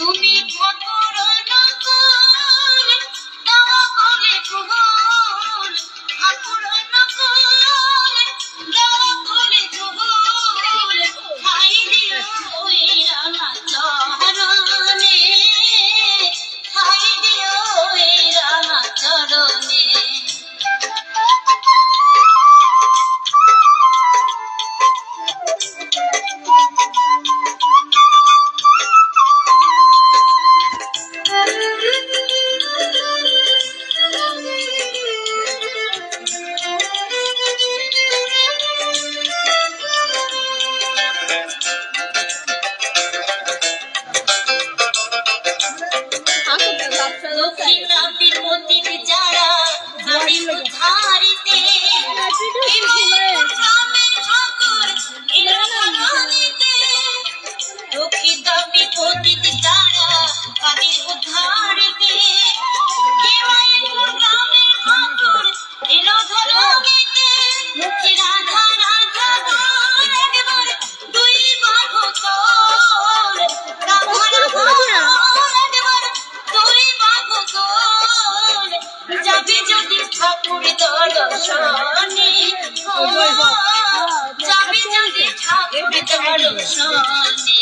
you need one. গাড়ির ধারিতে গ্রামের ঠাকুর এলো নদীতে রাধা রাধা একবার দুই তোর। রাধা রাধা একবার তুই তোর। যাবি যদি ঠাকুর দর্শনে যাবি যদি ঠাকুর দর্শনে